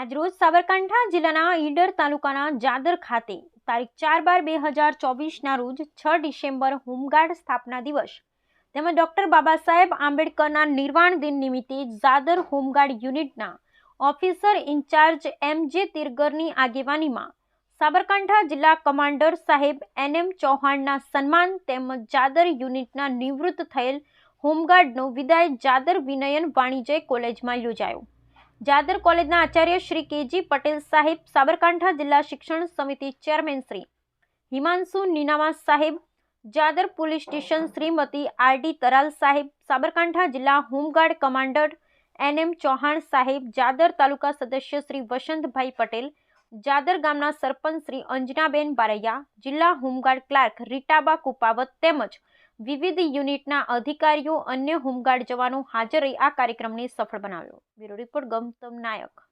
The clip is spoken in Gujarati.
આજરોજ સાબરકાંઠા જિલ્લાના ઈડર તાલુકાના જાદર ખાતે તારીખ ચાર બાર બે હજાર ચોવીસના રોજ છ ડિસેમ્બર હોમગાર્ડ સ્થાપના દિવસ. તેમજ ડૉક્ટર બાબા સાહેબ આંબેડકરના નિર્વાણ દિન નિમિત્તે જાદર હોમગાર્ડ યુનિટના officer in charge M J તિરગરની આગેવાનીમાં સાબરકાંઠા જિલ્લા કમાન્ડર સાહેબ એન એમ ચૌહાણના સન્માન તેમજ જાદર યુનિટના નિવૃત્ત થયેલ હોમગાર્ડનો વિદાય જાદર વિનયન વાણિજ્ય કોલેજમાં યોજાયો. જાદર કોલેજના આચાર્ય શ્રી કેજી પટેલ સાહેબ, સાબરકાંઠા જિલ્લા શિક્ષણ સમિતિ ચેરમેન શ્રી હિમાંશુ નીનામા સાહેબ, Jadar police station Shrimati R D Taral સાહેબ, સાબરકાંઠા જિલ્લા home guard commander N M Chauhan સાહેબ, જાદર તાલુકા સદસ્ય શ્રી વસંતભાઈ પટેલ, જાદર ગામના સરપંચ શ્રી અંજનાબેન બારૈયા, જિલ્લા હોમગાર્ડ ક્લાર્ક રીટાબા કુપાવત તેમજ વિવિધ યુનિટના અધિકારીઓ, અન્ય હોમગાર્ડ જવાનો હાજર રહી આ કાર્યક્રમને સફળ બનાવ્યો. Bureau report Gautam Nayak.